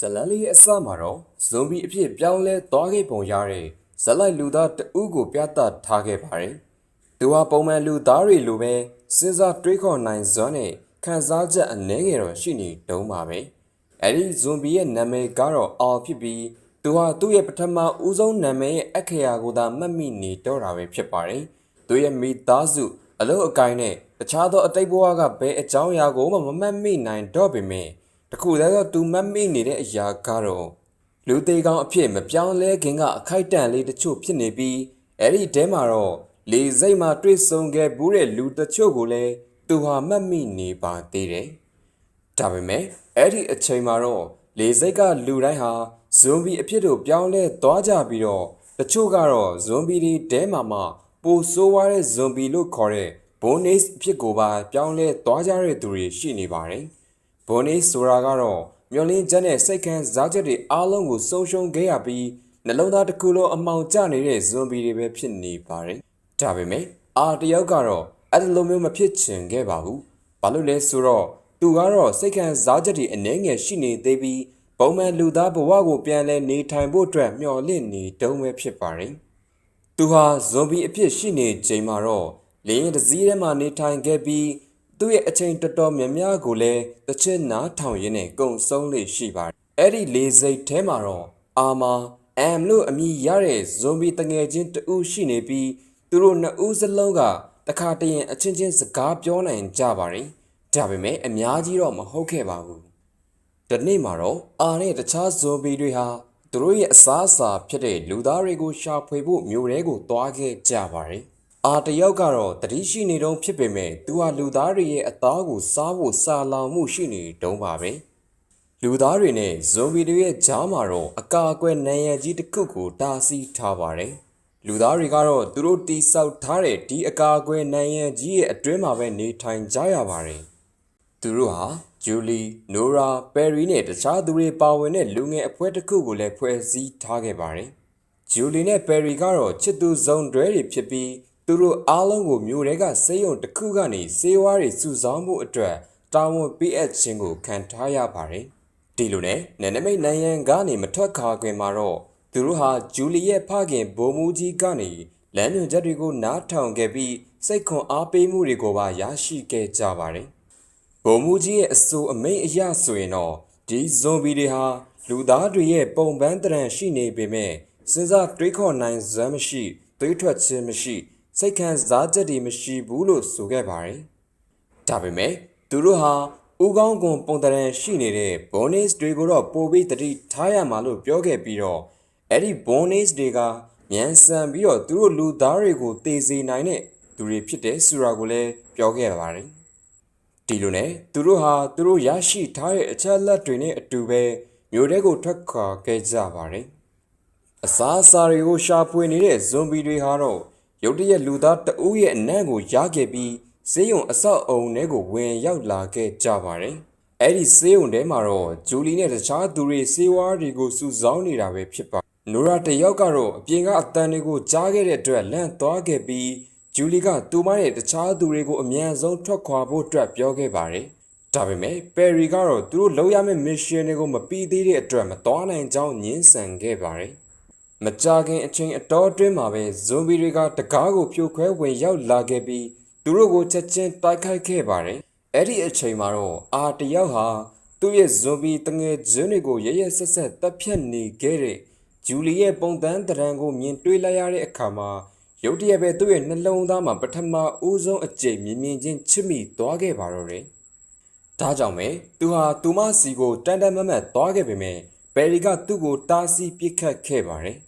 ဇလန်လေးရဲ့အစမှာတော့ဇွန်ဘီအဖြစ်ပြောင်းလဲသွားခဲ့ပုံရတဲ့ဇလိုက်လူသားတဦးကိုပြသထားခဲ့ပါတယ်။သူဟာပုံမှန်လူသားတွေလိုပဲစဉ်းစားတွေးခေါ်နိုင်စွမ်းနဲ့ခံစားချက်အနည်းငယ်တော့ရှိနေတုံးပါပဲ။အဲဒီဇွန်ဘီရဲ့နာမည်ကတော့အော်ဖြစ်ပြီးသူဟာသူ့ရဲ့ပထမဦးဆုံးနာမည်ရဲ့အခရာကိုသာမှတ်မိနေတော့တာပဲဖြစ်ပါတယ်။သူရဲ့မိသားစုအလုပ်အကိုင်းနဲ့တခြားသောအတိတ်ဘဝကဘယ်အကြောင်းအရာကိုမှမမှတ်မိနိုင်တော့ပေမဲ့ တခုတည်းသောသူမတ်မိနေတဲ့အရာကတော့လူသေးကောင်းအဖြစ်မပြောင်းလဲခင်ကအခိုက်အတန့်လေးတချို့ဖြစ်နေပြီးအဲ့ဒီတဲမှာတော့လေစိတ်မှာတွေ့ဆုံခဲ့ဘူးတဲ့လူတချို့ကိုလည်းသူဟာမှတ်မိနေပါသေးတယ်။ဒါပေမဲ့အဲ့ဒီအချိန်မှာတော့လေစိတ်ကလူတိုင်းဟာဇွန်ဘီအဖြစ်တို့ပြောင်းလဲသွားကြပြီးတော့တချို့ကတော့ဇွန်ဘီတွေတဲမှာမှပိုဆိုးွားတဲ့ဇွန်ဘီလို့ခေါ်တဲ့ဘိုနစ်အဖြစ်ကိုပါပြောင်းလဲသွားကြတဲ့သူတွေရှိနေပါတယ်။ ဘွန်နီဆိုတာကတော့မျောလင်းချက်နဲ့စိတ်ခံစားချက်တွေအားလုံးကိုဆုံးရှုံးခဲ့ရပြီးနှလုံးသားတစ်ခုလုံးအမောင်ကျနေတဲ့ဇွန်ဘီတွေပဲဖြစ်နေပါတယ်။ဒါပေမဲ့အာတယောက်ကတော့အဲ့ဒီလိုမျိုးမဖြစ်ချင်ခဲ့ပါဘူး။ဘာလို့လဲဆိုတော့သူကတော့စိတ်ခံစားချက်တွေအနှဲငယ်ရှိနေသေးပြီးပုံမှန်လူသားဘဝကိုပြန်လဲနေထိုင်ဖို့အတွက်မျှော်လင့်နေတုံးပဲဖြစ်ပါတယ်။သူဟာဇွန်ဘီအဖြစ်ရှိနေချိန်မှာတော့လင်းရင်တစ်စည်းထဲမှာနေထိုင်ခဲ့ပြီး သူ့ရဲ့အချိန်တော်တော်များများကိုလည်းတစ်ချက်နားထောင်ရင်းနဲ့ကုံဆုံးလေးရှိပါတယ်။အဲ့ဒီလေစိတ်ထဲမှာတော့အာမာအမ်လို့အမည်ရတဲ့ဇွန်ဘီတငယ်ချင်းတူရှိနေပြီးသူတို့နှစ်ဦးစလုံးကတခါတရင်အချင်းချင်းစကားပြောနိုင်ကြပါတယ်။ဒါပေမဲ့အများကြီးတော့မဟုတ်ခဲ့ပါဘူး။ဒီနေ့မှာတော့အာနဲ့တခြားဇွန်ဘီတွေဟာသူတို့ရဲ့အစားအစာဖြစ်တဲ့လူသားတွေကိုရှာဖွေဖို့မျိုးရဲကိုတွားခဲ့ကြပါတယ်။ အာတယောက်ကတော့တတိရှိနေတုံးဖြစ်ပေမဲ့သူဟာလူသားတွေရဲ့အသားကိုစားဖို့စာလောင်မှုရှိနေတုံးပါပဲ။လူသားတွေနဲ့ဇွန်ဘီတွေရဲ့ကြားမှာတော့အကာအကွယ်နံရံကြီးတစ်ခုကိုတားဆီးထားပါတယ်။လူသားတွေကတော့သူတို့တိဆောက်ထားတဲ့ဒီအကာအကွယ်နံရံကြီးရဲ့အတွင်းမှာပဲနေထိုင်ကြရပါတယ်။သူတို့ဟာဂျူလီ၊နိုရာ၊ပယ်ရီနဲ့တခြားသူတွေပါဝင်တဲ့လူငယ်အဖွဲ့တစ်ခုကိုလည်းဖွဲ့စည်းထားခဲ့ပါတယ်။ဂျူလီနဲ့ပယ်ရီကတော့ချစ်သူဇုံတွဲတွေဖြစ်ပြီး သူတို့အားလုံးကိုမျိုးတွေကစေးရုံတစ်ခုကနေစေးဝါးတွေစုဆောင်းမှုအတွက်တာဝန်ပေးအပ်ခြင်းကိုခံထားရပါတယ်။ဒီလိုနဲ့နန္ဒမိတ်နိုင်ရန်ကနေမထွက်ခါခွင်မှာတော့သူတို့ဟာဂျူလီရဲ့ဖခင်ဘိုမူကြီးကနေလမ်းညွှန်ချက်တွေကိုနားထောင်ခဲ့ပြီးစိတ်ခွန်အားပေးမှုတွေကိုပါရရှိခဲ့ကြပါတယ်။ဗိုလ်မှူးကြီးရဲ့အဆိုအမိန့်အရဆိုရင်တော့ဒီဇွန်ဘီတွေဟာလူသားတွေရဲ့ပုံပန်းတရံရှိနေပေမဲ့စဉ်းစားတွေးခေါ်နိုင်စွမ်းမရှိတွေးထွက်ခြင်းမရှိ စိတ်ခံစားချက်တွေမရှိဘူးလို့ဆိုခဲ့ပါတယ်။ဒါပေမဲ့သူတို့ဟာဦးကောင်းကွန်ပုံတရံရှိနေတဲ့ bonus တွေကိုတော့ပိုပြီးတတိထားရမှာလို့ပြောခဲ့ပြီးတော့အဲ့ဒီ bonus တွေကမြန်ဆန်ပြီးတော့သူတို့လူသားတွေကိုတေစေနိုင်တဲ့သူတွေဖြစ်တဲ့ဆိုတာကိုလည်းပြောခဲ့ပါတယ်။ဒီလိုနဲ့သူတို့ဟာသူတို့ရရှိထားတဲ့အချက်လက်တွေနဲ့အတူပဲမြို့ထဲကိုထွက်ခွာခဲ့ကြပါတယ်။အစားအစာတွေကိုရှာဖွေနေတဲ့ဇွန်ဘီတွေဟာတော့ ရုတ်တရက်လူသားတဦးရဲ့အနံ့ကိုရခဲ့ပြီးဈေးရုံအဆောက်အုံထဲကိုဝင်ရောက်လာခဲ့ကြပါတယ်။အဲ့ဒီဈေးရုံထဲမှာတော့ဂျူလီနဲ့တခြားသူတွေစေးဝါးတွေကိုစုဆောင်းနေတာပဲဖြစ်ပါ။နိုရာတယောက်ကတော့အပြင်ကအတန်တွေကိုကြားခဲ့တဲ့အတွက်လန့်သွားခဲ့ပြီးဂျူလီကသူမရဲ့တခြားသူတွေကိုအမြန်ဆုံးထွက်ခွာဖို့အတွက်ပြောခဲ့ပါတယ်။ဒါပေမဲ့ပယ်ရီကတော့သူတို့လောက်ရမယ့်မစ်ရှင်တွေကိုမပြီးသေးတဲ့အတွက်မသွားနိုင်ကြောင်းညှင်းဆန်ခဲ့ပါတယ်။ မကြာခင်အချိန်အတော်အတွင်းမှာပဲဇွန်ဘီတွေကတကားကိုဖြိုခွဲဝင်ရောက်လာခဲ့ပြီးသူတို့ကိုချက်ချင်းတိုက်ခိုက်ခဲ့ပါတယ်။အဲ့ဒီအချိန်မှာတော့အာတယောက်ဟာသူ့ရဲ့ဇွန်ဘီတငယ်ချင်းတွေကိုရရဆက်ဆက်တပ်ဖြတ်နေခဲ့တဲ့ဂျူလီရဲ့ပုံတန်းတရံကိုမြင်တွေ့လိုက်ရတဲ့အခါမှာရုတ်တရက်ပဲသူ့ရဲ့နှလုံးသားမှာပထမဦးဆုံးအကြိမ်မြင်မြင်ချင်းချစ်မိသွားခဲ့ပါတော့တယ်။ဒါကြောင့်ပဲသူဟာသူမစီကိုတန်တန်မတ်မတ်သွားခဲ့ပေမဲ့ပယ်ရီကသူ့ကိုတားဆီးပစ်ခတ်ခဲ့ပါတယ်။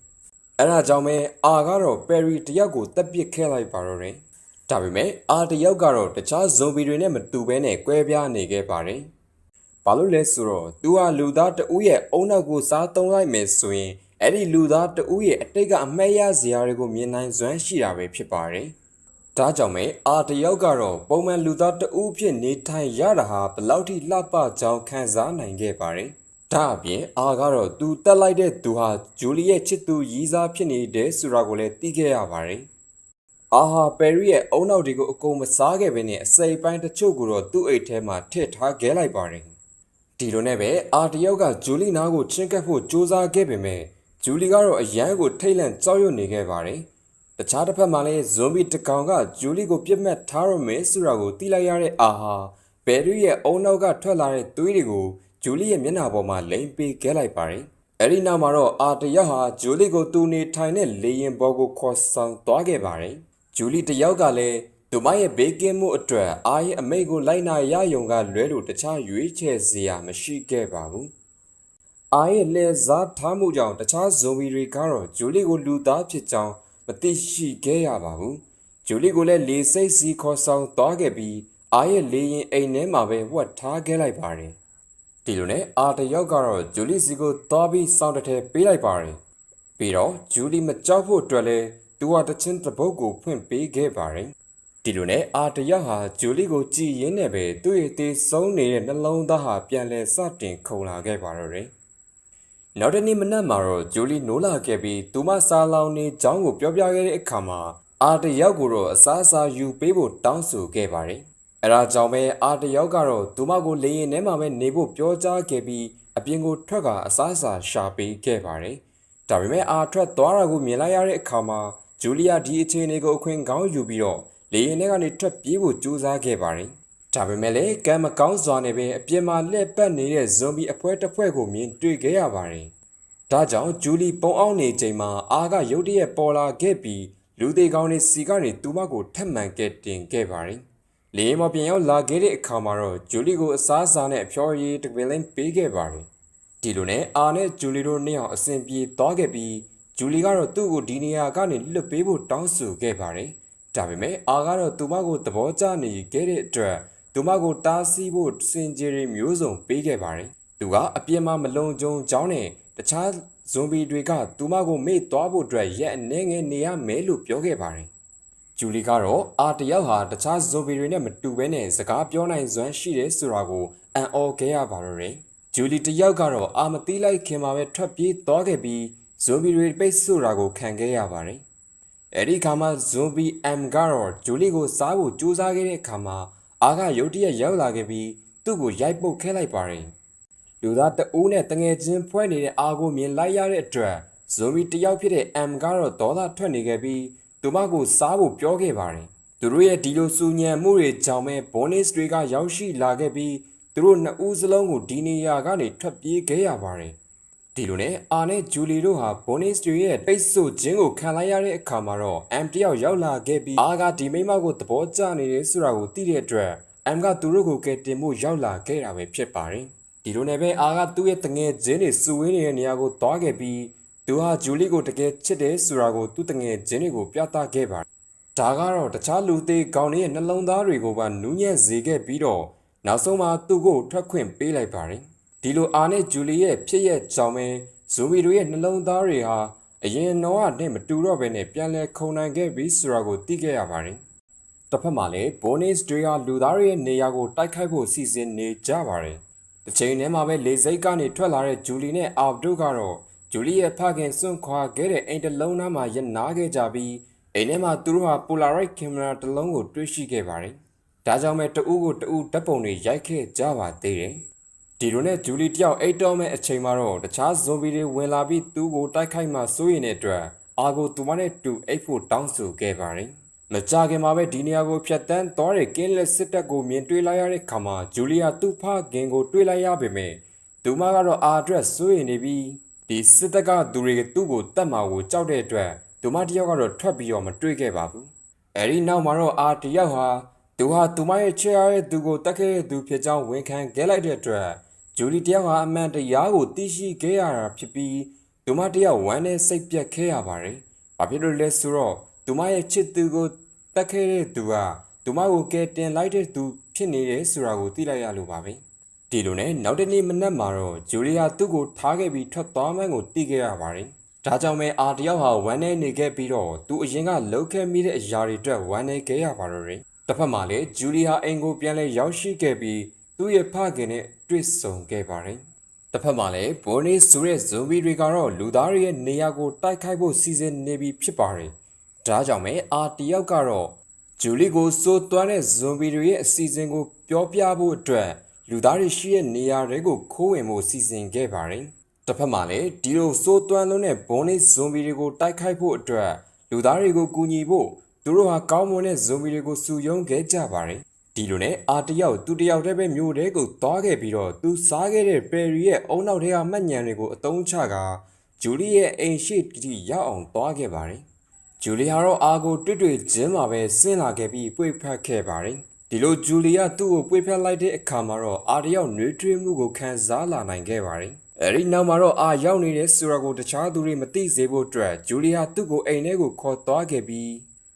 အဲဒါကြောင့်ပဲအာကတော့ပယ်ရီတယောက်ကိုတပ်ပစ်ခဲ့လိုက်ပါတော့တယ်။ဒါပေမဲ့အာတယောက်ကတော့တခြားဇွန်ဘီတွေနဲ့မတူဘဲနဲ့ကွဲပြားနေခဲ့ပါတယ်။ဘာလို့လဲဆိုတော့သူဟာလူသားတဦးရဲ့အုံနောက်ကိုစားသုံးလိုက်မယ်ဆိုရင်အဲ့ဒီလူသားတဦးရဲ့အတိတ်ကအမှတ်ရစရာတွေကိုမြင်နိုင်စွမ်းရှိတာပဲဖြစ်ပါတယ်။ဒါကြောင့်ပဲအာတယောက်ကတော့ပုံမှန်လူသားတဦးဖြစ်နေထိုင်ရတာဟာဘယ်လောက်ထိလှပကြောင်းခံစားနိုင်ခဲ့ပါတယ်။ ဒါအပြင်အာကတော့သူတက်လိုက်တဲ့သူဟာဂျူလီရဲ့ချစ်သူရီးစားဖြစ်နေတယ်ဆိုတာကိုလည်းသိခဲ့ရပါတယ်။အာဟာပယ်ရီရဲ့အုံနောက်တွေကိုအကုန်မစားခဲ့ဘဲနဲ့အစိပ်ပိုင်းတချို့ကိုတော့သူ့အိတ်ထဲမှာထည့်ထားခဲ့လိုက်ပါတယ်။ဒီလိုနဲ့ပဲအာတယောက်ကဂျူလီနာကိုချင်းကပ်ဖို့စူးစမ်းခဲ့ပေမဲ့ဂျူလီကတော့အရန်ကိုထိတ်လန့်ကြောက်ရွံ့နေခဲ့ပါတယ်။တခြားတစ်ဖက်မှာလည်းဇွန်ဘီတစ်ကောင်ကဂျူလီကိုပြစ်မှတ်ထားရမယ်ဆိုတာကိုသိလိုက်ရတဲ့အာဟာဘယ်ရီရဲ့အုံနောက်ကထွက်လာတဲ့သွေးတွေကို ဂျူလီရဲ့မျက်နှာပေါ်မှာလိမ့်ပေးခဲ့လိုက်ပါတယ်။အဲဒီနောက်မှာတော့အာတယောက်ဟာဂျူလီကိုတူနေထိုင်တဲ့လေရင်ဘောကိုခေါ်ဆောင်သွားခဲ့ပါတယ်။ဂျူလီတယောက်ကလည်းသူမရဲ့ဘေးကင်းမှုအတွက်အာရဲ့အမိတ်ကိုလိုက်နာရယုံကလွဲလို့တခြားရွေးချယ်စရာမရှိခဲ့ပါဘူး။အာရဲ့လက်စားထားမှုကြောင့်တခြားဇွန်ဘီတွေကတော့ဂျူလီကိုလူသားဖြစ်ကြောင်းမသိရှိခဲ့ရပါဘူး။ဂျူလီကိုလည်းလေစိတ်စီခေါ်ဆောင်သွားခဲ့ပြီးအာရဲ့လေရင်အိမ်ထဲမှာပဲဝတ်ထားခဲ့လိုက်ပါတယ်။ ဒီလိုနဲ့အာတယောက်ကတော့ဂျူလီစီကိုသွားပြီးစောင့်တထဲပေးလိုက်ပါတယ်။ပြီးတော့ဂျူလီမကြောက်ဖို့အတွက်လဲသူဟာတချင်းတစ်ပုတ်ကိုဖွင့်ပေးခဲ့ပါတယ်။ဒီလိုနဲ့အာတယောက်ဟာဂျူလီကိုကြည်ရင်းနဲ့ပဲသူ့ရဲ့တေဆုံးနေတဲ့နှလုံးသားဟာပြန်လဲစတင်ခုန်လာခဲ့ပါတော့တယ်။နောက်တနေ့မနက်မှာတော့ဂျူလီနိုးလာခဲ့ပြီးသူမစားလောင်နေကြောင်းကိုပြောပြခဲ့တဲ့အခါမှာအာတယောက်ကိုတော့အစားအစာယူပေးဖို့တောင်းဆိုခဲ့ပါတယ်။ အဲဒါကြောင့်ပဲအာတယောက်ကတော့သူမကိုလေရင်ထဲမှာပဲနေဖို့ပြောကြားခဲ့ပြီးအပြင်ကိုထွက်ကာအစားအစာရှာပေးခဲ့ပါတယ်။ဒါပေမဲ့အာထွက်သွားတာကိုမြင်လိုက်ရတဲ့အခါမှာဂျူလီယာဒီအခြေအနေကိုအခွင့်ကောင်းယူပြီးတော့လေရင်ထဲကနေထွက်ပြေးဖို့ကြိုးစားခဲ့ပါတယ်။ဒါပေမဲ့လည်းကံမကောင်းစွာနဲ့ပဲအပြင်မှာလှည့်ပတ်နေတဲ့ဇွန်ဘီအဖွဲတစ်ဖွဲ့ကိုမြင်တွေ့ခဲ့ရပါတယ်။ဒါကြောင့်ဂျူလီပုံအောင်နေချိန်မှာအာကရုတ်တရက်ပေါ်လာခဲ့ပြီးလူသေးကောင်းတွေစီကနေသူမကိုထပ်မံကဲတင်ခဲ့ပါတယ်။ လေမပြန်ရောက်လာခဲ့တဲ့အခါမှာတော့ဂျူလီကိုအစားအစာနဲ့အဖျော်ရည်တစ်ပင်လင်းပေးခဲ့ပါတယ်။ဒီလိုနဲ့အာနဲ့ဂျူလီတို့နှစ်ယောက်အဆင်ပြေသွားခဲ့ပြီးဂျူလီကတော့သူ့ကိုဒီနေရာကနေလွတ်ပေးဖို့တောင်းဆိုခဲ့ပါတယ်။ဒါပေမဲ့အာကတော့သူမကိုသဘောကျနေခဲ့တဲ့အတွက်သူမကိုတားဆီးဖို့စင်ဂျီရီမျိုးစုံပေးခဲ့ပါတယ်။သူကအပြင်းမမလုံခြုံကြောင်းနဲ့တခြားဇွန်ဘီတွေကသူမကိုမေ့သွားဖို့အတွက်ရက်အနေငယ်နေရမယ်လို့ပြောခဲ့ပါတယ်။ ဂျူလီကတော့အာတယောက်ဟာတခြားဇွန်ဘီတွေနဲ့မတူဘဲနဲ့စကားပြောနိုင်စွမ်းရှိတယ်ဆိုတာကိုအံ့ဩခဲ့ရပါတော့တယ်။ဂျူလီတယောက်ကတော့အာမသိလိုက်ခင်မှာပဲထွက်ပြေးသွားခဲ့ပြီးဇွန်ဘီတွေပိတ်ဆို့တာကိုခံခဲ့ရပါတယ်။အဲဒီခါမှာဇွန်ဘီအမ်ကတော့ဂျူလီကိုစားဖို့ကြိုးစားခဲ့တဲ့အခါမှာအာကရုတ်တရက်ရောက်လာခဲ့ပြီးသူ့ကိုရိုက်ပုတ်ခဲလိုက်ပါတယ်။လူသားတအိုးနဲ့တငယ်ချင်းဖွဲ့နေတဲ့အာကိုမြင်လိုက်ရတဲ့အတွက်ဇွန်ဘီတယောက်ဖြစ်တဲ့အမ်ကတော့ဒေါသထွက်နေခဲ့ပြီး သူမကိုစားဖို့ပြောခဲ့ပါတယ်။သူတို့ရဲ့ဒီလိုစူညံမှုတွေကြောင့်ပဲဘောနစ်တွေကရောက်ရှိလာခဲ့ပြီးသူတို့နှစ်ဦးစလုံးကိုဒီနေရာကနေထွက်ပြေးခဲ့ရပါတယ်။ဒီလိုနဲ့အာနဲ့ဂျူလီတို့ဟာဘောနစ်တွေရဲ့ပိတ်ဆို့ခြင်းကိုခံလိုက်ရတဲ့အခါမှာတော့အမ်တယောက်ရောက်လာခဲ့ပြီးအာကဒီမိမကိုသဘောကျနေတယ်ဆိုတာကိုသိတဲ့အတွက်အမ်ကသူတို့ကိုကယ်တင်ဖို့ရောက်လာခဲ့တာပဲဖြစ်ပါတယ်။ဒီလိုနဲ့ပဲအာကသူ့ရဲ့တငယ်ချင်းတွေစုဝေးနေတဲ့နေရာကိုသွားခဲ့ပြီး သူဟာဂျူလီကိုတကယ်ချစ်တယ်ဆိုတာကိုသူ့တငယ်ချင်းတွေကိုပြသခဲ့ပါတယ်။ဒါကတော့တခြားလူသေးကောင်းရဲ့နှလုံးသားတွေကိုပါနူးညံ့စေခဲ့ပြီးတော့နောက်ဆုံးမှာသူ့ကိုထွက်ခွင့်ပေးလိုက်ပါတယ်။ဒီလိုအာနဲ့ဂျူလီရဲ့ဖြစ်ရဲ့ကြောင့်ပဲဇိုမီတို့ရဲ့နှလုံးသားတွေဟာအရင်တော့နဲ့မတူတော့ဘဲနဲ့ပြန်လဲခုန်နိုင်ခဲ့ပြီးဆိုတာကိုသိခဲ့ရပါတယ်။တစ်ဖက်မှာလည်း bonus တွေဟာလူသားတွေရဲ့နေရာကိုတိုက်ခိုက်ဖို့စီစဉ်နေကြပါတယ်။တစ်ချိန်တည်းမှာပဲလေစိတ်ကနေထွက်လာတဲ့ဂျူလီနဲ့အာဘ်တို့ကတော့ ဂျူလီရဲ့ဖခင်စွန့်ခွာခဲ့တဲ့အိမ်တစ်လုံးသားမှာရနာခဲ့ကြပြီးအိမ်ထဲမှာသူတို့ဟာ Polaroid camera တစ်လုံးကိုတွေ့ရှိခဲ့ပါတယ်။ဒါကြောင့်ပဲတဦးကိုတဦးဓာတ်ပုံတွေရိုက်ခဲ့ကြပါသေးတယ်။ဒီလိုနဲ့ဂျူလီတယောက်အိတ်တော်မဲ့အချိန်မှာတော့တခြားဇွန်ဘီတွေဝင်လာပြီးသူ့ကိုတိုက်ခိုက်မှစိုးရိမ်တဲ့အတွက်အာကိုသူမနဲ့တူအိတ်ဖို့တောင်းဆိုခဲ့ပါတယ်။မကြခင်မှာပဲဒီနေရာကိုဖြတ်တန်းသွားတဲ့ကင်းလက်စစ်တပ်ကိုမြင်တွေ့လိုက်ရတဲ့ခါမှာဂျူလီယာသူ့ဖခင်ကိုတွေ့လိုက်ရပေမဲ့သူမကတော့အာအတွက်စိုးရိမ်နေပြီး ဒီစစ်တပ်ကသူတွေသူ့ကိုတတ်မှာကိုကြောက်တဲ့အတွက်သူမတယောက်ကတော့ထွက်ပြီးတော့မတွေ့ခဲ့ပါဘူး။အဲဒီနောက်မှာတော့အာတယောက်ဟာသူဟာသူမရဲ့ချေရတဲ့သူကိုတတ်ခဲ့တဲ့သူဖြစ်ကြောင်းဝန်ခံခဲ့လိုက်တဲ့အတွက်ဂျူလီတယောက်ဟာအမှန်တရားကိုသိရှိခဲ့ရတာဖြစ်ပြီးသူမတယောက်ဝမ်းနဲ့စိတ်ပြတ်ခဲ့ရပါတယ်။ဘာဖြစ်လို့လဲဆိုတော့သူမရဲ့ချစ်သူကိုတတ်ခဲ့တဲ့သူဟာသူမကိုကယ်တင်လိုက်တဲ့သူဖြစ်နေတယ်ဆိုတာကိုသိလိုက်ရလို့ပါပဲ။ ဒီလိုနဲ့နောက်တနေ့မနက်မှာတော့ဂျူလီယာသူ့ကိုထားခဲ့ပြီးထွက်သွားမှန်းကိုသိခဲ့ရပါတယ်။ဒါကြောင့်ပဲအာတယောက်ဟာဝမ်းနဲ့နေခဲ့ပြီးတော့သူအရင်ကလှုပ်ခဲမိတဲ့အရာတွေအတွက်ဝမ်းနေခဲ့ရပါတော့တယ်။တစ်ဖက်မှာလည်းဂျူလီယာအိမ်ကိုပြန်လဲရောက်ရှိခဲ့ပြီးသူ့ရဲ့ဖခင်နဲ့တွေ့ဆုံခဲ့ပါတယ်။တစ်ဖက်မှာလည်းဘိုနီဆိုတဲ့ဇွန်ဘီတွေကတော့လူသားတွေရဲ့နေရာကိုတိုက်ခိုက်ဖို့စီစဉ်နေပြီဖြစ်ပါတယ်။ဒါကြောင့်ပဲအာတယောက်ကတော့ဂျူလီကိုစိုးသွမ်းတဲ့ဇွန်ဘီတွေရဲ့အစီအစဉ်ကိုပြောပြဖို့အတွက် လူသားတွေရှိတဲ့နေရာတွေကိုခိုးဝင်မှုစီစဉ်ခဲ့ပါတယ်။တစ်ဖက်မှာလည်းဒီလိုစိုးသွမ်းလုံးတဲ့ဘုံနေဇွန်ဘီတွေကိုတိုက်ခိုက်ဖို့အတွက်လူသားတွေကိုကူညီဖို့သူတို့ဟာကောင်းမွန်တဲ့ဇွန်ဘီတွေကိုစုယုံခဲ့ကြပါတယ်။ဒီလိုနဲ့အာတယောက်သူတယောက်တည်းပဲမြို့တဲကိုသွားခဲ့ပြီးတော့သူစားခဲ့တဲ့ပယ်ရီရဲ့အုံနောက်ထဲကမှတ်ညံတွေကိုအသုံးချကာဂျူလီရဲ့အိမ်ရှိတီရောက်အောင်သွားခဲ့ပါတယ်။ဂျူလီယာတော့အာကိုတွေ့တွေ့ချင်းမှာပဲဆင်းလာခဲ့ပြီးပွေဖက်ခဲ့ပါတယ်။ ဒီလိုဂျူလီယာသူ့ကိုပွေဖက်လိုက်တဲ့အခါမှာတော့အာတယောက်နှွေးထွေးမှုကိုခံစားလာနိုင်ခဲ့ပါတယ်။အဲဒီနောက်မှာတော့အာရောက်နေတဲ့ဆိုတာကိုတခြားသူတွေမသိစေဖို့အတွက်ဂျူလီယာသူ့ကိုအိမ်ထဲကိုခေါ်သွားခဲ့ပြီး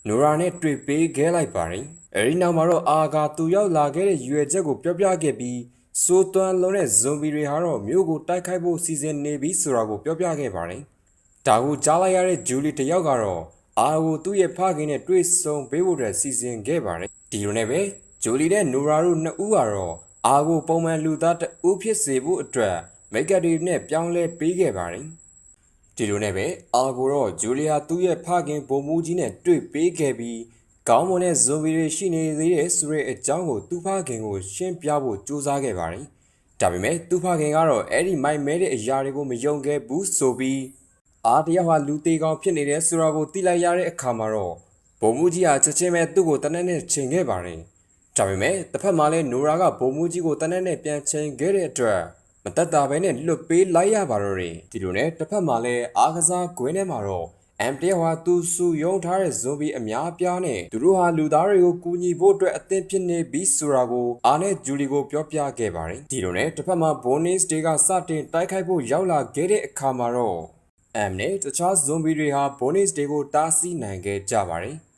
နိုရာနဲ့တွေ့ပေးခဲ့လိုက်ပါတယ်။အဲဒီနောက်မှာတော့အာကသူရောက်လာခဲ့တဲ့ရွယ်ချက်ကိုပြောပြခဲ့ပြီးစိုးသွမ်းလုံးတဲ့ဇွန်ဘီတွေဟာတော့မြို့ကိုတိုက်ခိုက်ဖို့စီစဉ်နေပြီးဆိုတာကိုပြောပြခဲ့ပါတယ်။ဒါကိုကြားလိုက်ရတဲ့ဂျူလီတယောက်ကတော့အာကိုသူ့ရဲ့ဖခင်နဲ့တွေ့ဆုံပေးဖို့အတွက်စီစဉ်ခဲ့ပါတယ်ဒီလိုနဲ့ပဲ ဂျူလီနဲ့နိုရာတို့နှစ်ဦးကတော့အာကိုပုံမှန်လူသားတစ်ဦးဖြစ်စေဖို့အတွက်မိတ်ကပ်တွေနဲ့ပြောင်းလဲပေးခဲ့ပါတယ်ဒီလိုနဲ့ပဲအာကိုတော့ဂျူလီယာသူ့ရဲ့ဖခင်ဘုံမူကြီးနဲ့တွေ့ပေးခဲ့ပြီးကောင်းမွန်တဲ့ဇွန်ဘီတွေရှိနေသေးတဲ့ဆိုတဲ့အကြောင်းကိုသူ့ဖခင်ကိုရှင်းပြဖို့ကြိုးစားခဲ့ပါတယ်ဒါပေမဲ့သူ့ဖခင်ကတော့အဲ့ဒီမိုက်မဲတဲ့အရာတွေကိုမယုံခဲ့ဘူးဆိုပြီးအားတယောက်ဟာလူသေးကောင်ဖြစ်နေတဲ့ဆိုတာကိုသိလိုက်ရတဲ့အခါမှာတော့ဘုံမူကြီးဟာချက်ချင်းပဲသူ့ကိုတနက်နဲ့ချိန်ခဲ့ပါတယ်။ ဒါပေမဲ့တစ်ဖက်မှာလည်းနိုရာကဘုံမူကြီးကိုတနက်နဲ့ပြန်ချိန်ခဲ့တဲ့အတွက်မတက်တာပဲနဲ့လွတ်ပေးလိုက်ရပါတော့တယ်။ဒီလိုနဲ့တစ်ဖက်မှာလည်းအားကစားကွင်းထဲမှာတော့အမ်တယောက်ဟာသူစုယုံထားတဲ့ဇွန်ဘီအများအပြားနဲ့သူတို့ဟာလူသားတွေကိုကူညီဖို့အတွက်အသင့်ဖြစ်နေပြီးဆိုတာကိုအာနဲ့ဂျူလီကိုပြောပြခဲ့ပါတယ်။ဒီလိုနဲ့တစ်ဖက်မှာဘိုနစ်ဒေကစတင်တိုက်ခိုက်ဖို့ရောက်လာခဲ့တဲ့အခါမှာတော့အမ်နဲ့တခြားဇွန်ဘီတွေဟာ bonus တွေကိုတားဆီးနိုင်ခဲ့ကြပါတယ်။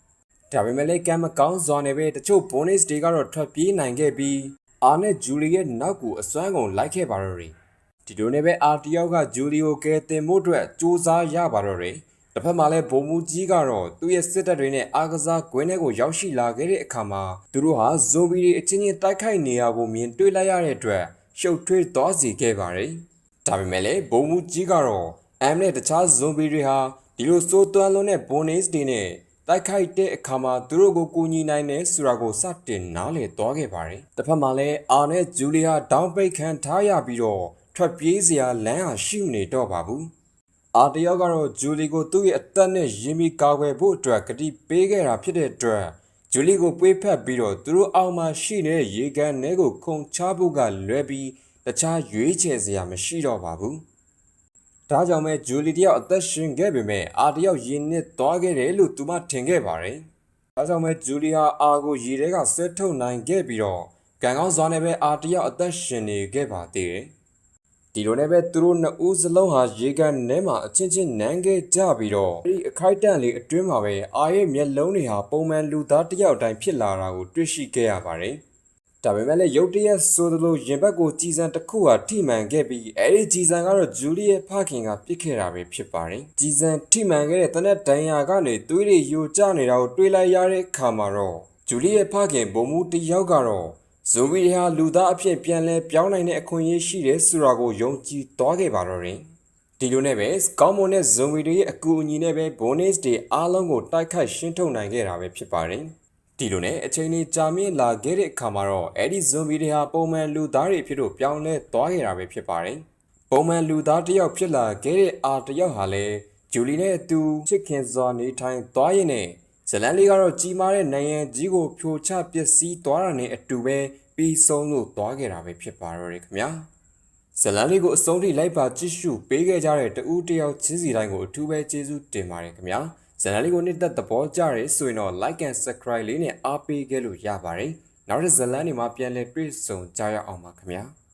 ဒါပေမဲ့လည်းကံမကောင်းစွာနဲ့ပဲတချို့ bonus တွေကတော့ထွက်ပြေးနိုင်ခဲ့ပြီးအာနဲ့ဂျူလီရဲ့နောက်ကိုအစွမ်းကုန်လိုက်ခဲ့ပါတော့တယ်။ဒီလိုနဲ့ပဲအာတယောက်ကဂျူလီကိုကယ်တင်ဖို့အတွက်စူးစမ်းရပါတော့တယ်။တစ်ဖက်မှာလည်းဘုံမူကြီးကတော့သူ့ရဲ့စစ်တပ်တွေနဲ့အာကစားကွင်းထဲကိုရောက်ရှိလာခဲ့တဲ့အခါမှာသူတို့ဟာဇွန်ဘီတွေအချင်းချင်းတိုက်ခိုက်နေရကိုမြင်တွေ့လိုက်ရတဲ့အတွက်ရှုပ်ထွေးသွားစေခဲ့ပါတယ်။ဒါပေမဲ့လည်းဘုံမူကြီးကတော့အမ်နဲ့တခြားဇွန်ဘီတွေဟာဒီလိုစိုးသွမ်းလုံးတဲ့ bonus တွေနဲ့ တိုက်ခိုက်တဲ့အခါမှာသူတို့ကိုကူညီနိုင်တယ်ဆိုတာကိုစတင်နားလည်သွားခဲ့ပါတယ်။တစ်ဖက်မှာလည်းအာနဲ့ဂျူလီယာဒေါင်းပိတ်ခံထားရပြီးတော့ထွက်ပြေးစရာလမ်းဟာရှိမနေတော့ပါဘူး။အာတယောက်ကတော့ဂျူလီကိုသူ့ရဲ့အသက်နဲ့ရင်းမိကာကွယ်ဖို့အတွက်ကတိပေးခဲ့တာဖြစ်တဲ့အတွက်ဂျူလီကိုပွေးဖက်ပြီးတော့သူတို့အောက်မှာရှိနေတဲ့ရေကန်ထဲကိုခုန်ချဖို့ကလွဲပြီးတခြားရွေးချယ်စရာမရှိတော့ပါဘူး။ ဒါကြောင့်ပဲဂျူလီတယောက်အသက်ရှင်ခဲ့ပေမဲ့အာတယောက်ရင်နစ်သွားခဲ့တယ်လို့သူမထင်ခဲ့ပါတယ်။ဒါကြောင့်ပဲဂျူလီဟာအာကိုရေထဲကဆွဲထုတ်နိုင်ခဲ့ပြီးတော့ကံကောင်းစွာနဲ့ပဲအာတယောက်အသက်ရှင်နေခဲ့ပါသေးတယ်။ဒီလိုနဲ့ပဲသူတို့နှစ်ဦးစလုံးဟာရေကန်ထဲမှာအချင်းချင်းနန်းခဲ့ကြပြီးတော့အဲဒီအခိုက်အတန့်လေးအတွင်းမှာပဲအာရဲ့မျက်လုံးတွေဟာပုံမှန်လူသားတစ်ယောက်တိုင်းဖြစ်လာတာကိုတွေ့ရှိခဲ့ရပါတယ်။ ဒါပေမဲ့လည်းရုတ်တရက်ဆိုသလိုရင်ဘတ်ကိုကြည်စံတစ်ခုဟာထိမှန်ခဲ့ပြီးအဲဒီကြည်စံကတော့ဂျူလီရဲ့ဖခင်ကပြစ်ခဲ့တာပဲဖြစ်ပါတယ်။ကြည်စံထိမှန်ခဲ့တဲ့တနက်ဒဏ်ရာကနေသွေးတွေယိုကျနေတာကိုတွေးလိုက်ရတဲ့အခါမှာတော့ဂျူလီရဲ့ဖခင်ဘုံမူတစ်ယောက်ကတော့ဇိုဗီဟာလူသားအဖြစ်ပြန်လဲပြောင်းနိုင်တဲ့အခွင့်အရေးရှိတယ်ဆိုတာကိုယုံကြည်သွားခဲ့ပါတော့တယ်။ဒီလိုနဲ့ပဲကောင်းမွန်တဲ့ဇွန်ဝီတွေရဲ့အကူအညီနဲ့ပဲ bonus တွေအားလုံးကိုတိုက်ခိုက်ရှင်းထုတ်နိုင်ခဲ့တာပဲဖြစ်ပါတယ်။ ဒီလိုနဲ့အချိန်ကြီးကြာမြင့်လာခဲ့တဲ့အခါမှာတော့အဲ့ဒီဇွန်ဘီတွေဟာပုံမှန်လူသားတွေဖြစ်လို့ပြောင်းလဲသွားခဲ့တာပဲဖြစ်ပါတယ်။ပုံမှန်လူသားတစ်ယောက်ဖြစ်လာခဲ့တဲ့အာတစ်ယောက်ဟာလည်းဂျူလီနဲ့အတူချစ်ခင်စွာနေထိုင်သွားရင်နဲ့ဇလန်လေးကတော့ကြီးမားတဲ့နိုင်ငံကြီးကိုဖြိုချပျက်စီးသွားတာနဲ့အတူပဲပြီးဆုံးလို့သွားခဲ့တာပဲဖြစ်ပါတော့တယ်ခင်ဗျာ။ဇလန်လေးကိုအဆုံးထိလိုက်ပါကြည့်ရှုပေးခဲ့ကြတဲ့တဦးတယောက်ချင်းစီတိုင်းကိုအထူးပဲကျေးဇူးတင်ပါတယ်ခင်ဗျာ။ ဇာတ်လမ်းလေးကိုနှစ်သက်သဘောကျရဲဆိုရင်တော့ like and subscribe လေးနဲ့အားပေးခဲ့လို့ရပါတယ်နောက်တဲ့ဇာတ်လမ်းတွေမှာပြန်လည်တွေ့ဆုံကြရအောင်ပါခင်ဗျာ။